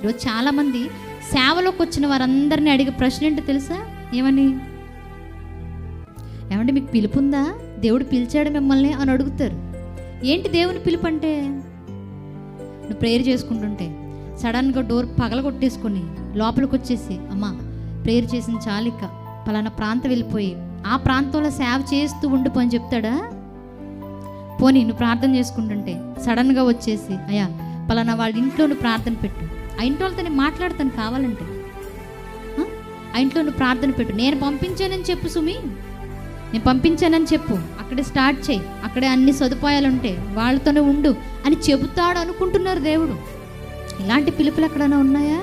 ఈరోజు చాలామంది సేవలోకి వచ్చిన వారందరినీ అడిగే ప్రశ్న ఏంటో తెలుసా? ఏమని? ఏమంటే మీకు పిలుపు ఉందా దేవుడు పిలిచాడు మిమ్మల్ని అని అడుగుతారు. ఏంటి దేవుని పిలుపు అంటే నువ్వు ప్రేయర్ చేసుకుంటుంటే సడన్గా డోర్ పగల కొట్టేసుకొని లోపలికి వచ్చేసి అమ్మా ప్రేయర్ చేసిన చాలిక పలానా ప్రాంతం వెళ్ళిపోయి ఆ ప్రాంతంలో సేవ చేస్తూ ఉండిపో అని చెప్తాడా? పోనీ నువ్వు ప్రార్థన చేసుకుంటుంటే సడన్గా వచ్చేసి అయ్యా పలానా వాళ్ళ ఇంట్లో నువ్వు ప్రార్థన పెట్టు. ఆ ఇంట్లో వాళ్ళతో మాట్లాడతాను కావాలంటే. ఆ? ఆ ఇంట్లో నువ్వు ప్రార్థన పెట్టు. నేను పంపించానని చెప్పు సుమి. నేను పంపించానని చెప్పు. అక్కడే స్టార్ట్ చేయి. అక్కడే అన్ని సదుపాయాలు ఉంటాయి వాళ్ళతోనే ఉండు అని చెబుతాడు అనుకుంటున్నారు దేవుడు. ఇలాంటి పిలుపులు ఎక్కడైనా ఉన్నాయా?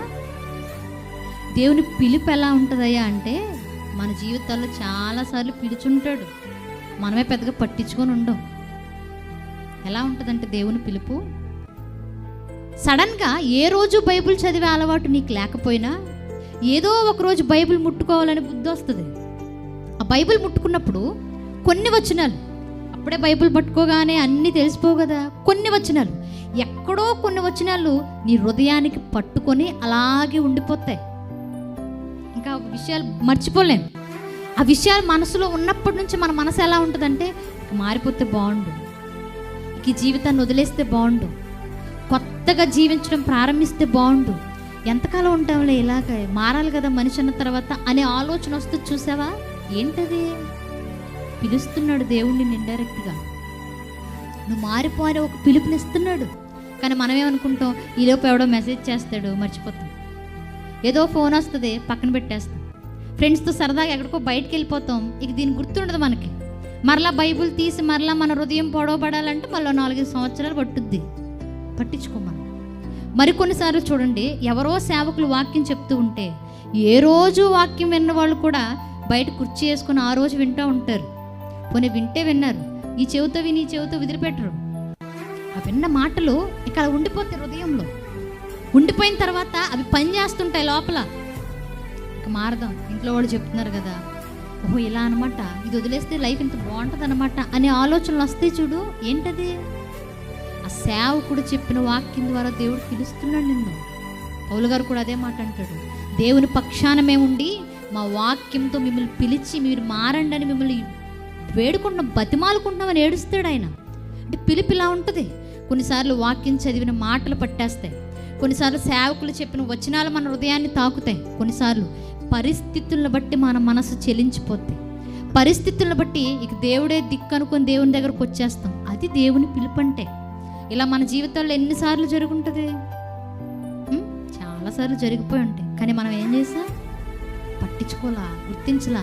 దేవుని పిలుపు ఎలా ఉంటుందయ్యా అంటే మన జీవితాల్లో చాలాసార్లు పిలుచుంటాడు. మనమే పెద్దగా పట్టించుకొని ఉండం. ఎలా ఉంటుందంటే దేవుని పిలుపు? సడన్గా ఏ రోజు బైబిల్ చదివే అలవాటు నీకు లేకపోయినా ఏదో ఒక రోజు బైబిల్ ముట్టుకోవాలని బుద్ధి వస్తుంది. ఆ బైబిల్ ముట్టుకున్నప్పుడు కొన్ని వచనాలు అప్పుడే బైబిల్ పట్టుకోగానే అన్నీ తెలిసిపోవు కదా. కొన్ని వచనాలు ఎక్కడో కొన్ని వచనాలు నీ హృదయానికి పట్టుకొని అలాగే ఉండిపోతాయి. ఇంకా విషయాలు మర్చిపోలేము ఆ విషయాలు మనసులో ఉన్నప్పటి నుంచి మన మనసు ఎలా ఉంటుందంటే మారిపోతే బాగుండు. ఇక ఈ జీవితాన్ని వదిలేస్తే బాగుండు. కొత్తగా జీవించడం ప్రారంభిస్తే బాగుండు. ఎంతకాలం ఉంటాంలే ఇలాగ? మారాలి కదా మనిషి అన్న తర్వాత అనే ఆలోచన వస్తే చూసావా? ఏంటది? పిలుస్తున్నాడు దేవుణ్ణి ఇండైరెక్ట్గా. నువ్వు మారిపోని ఒక పిలుపునిస్తున్నాడు. కానీ మనం ఏమనుకుంటాం ఈలోపు ఎవడో మెసేజ్ చేస్తాడు మర్చిపోతాం. ఏదో ఫోన్ వస్తుంది పక్కన పెట్టేస్తాం. ఫ్రెండ్స్తో సరదాగా ఎక్కడికో బయటికి వెళ్ళిపోతాం ఇక దీని గుర్తుండదు మనకి. మరలా బైబుల్ తీసి మరలా మన హృదయం పొడవబడాలంటే మళ్ళీ నాలుగైదు సంవత్సరాలు పట్టుద్ది. పట్టించుకోమని. మరికొన్నిసార్లు చూడండి ఎవరో సేవకులు వాక్యం చెప్తూ ఉంటే ఏ రోజు వాక్యం విన్న వాళ్ళు కూడా బయట కుర్చీ వేసుకొని ఆ రోజు వింటూ ఉంటారు. పోనీ వింటే విన్నారు ఈ చెవితో విని ఈ చెవితో వదిలిపెట్టరు. ఆ విన్న మాటలు ఇక్కడ ఉండిపోతాయి హృదయంలో. ఉండిపోయిన తర్వాత అవి పని చేస్తుంటాయి లోపల. ఇక మారదాం ఇంట్లో వాళ్ళు చెప్తున్నారు కదా. ఓహో ఇలా అనమాట ఇది వదిలేస్తే లైఫ్ ఇంత బాగుంటుంది అనమాట అనే ఆలోచనలు వస్తాయి చూడు ఏంటది? ఆ సేవకుడు చెప్పిన వాక్యం ద్వారా దేవుడు పిలుస్తున్నాడు నిన్ను. పౌలు గారు కూడా అదే మాట అంటాడు. దేవుని పక్షాన ఉండి మా వాక్యంతో మిమ్మల్ని పిలిచి మీరు మారండి అని మిమ్మల్ని వేడుకుంటున్నాం బతిమాలుకుంటున్నామని ఏడుస్తాడు ఆయన. అంటే పిలుపు ఇలా ఉంటుంది. కొన్నిసార్లు వాక్యం చదివిన మాటలు పట్టేస్తాయి. కొన్నిసార్లు సేవకులు చెప్పిన వచనాలు మన హృదయాన్ని తాకుతాయి. కొన్నిసార్లు పరిస్థితులను బట్టి మన మనసు చెలించిపోతాయి పరిస్థితులను బట్టి ఇక దేవుడే దిక్కు అనుకొని దేవుని దగ్గరకు వచ్చేస్తాం. అది దేవుని పిలుపు అంటే. ఇలా మన జీవితంలో ఎన్నిసార్లు జరుగుంటుంది? చాలాసార్లు జరిగిపోయి ఉంటాయి. కానీ మనం ఏం చేసాం పట్టించుకోలా గుర్తించలా?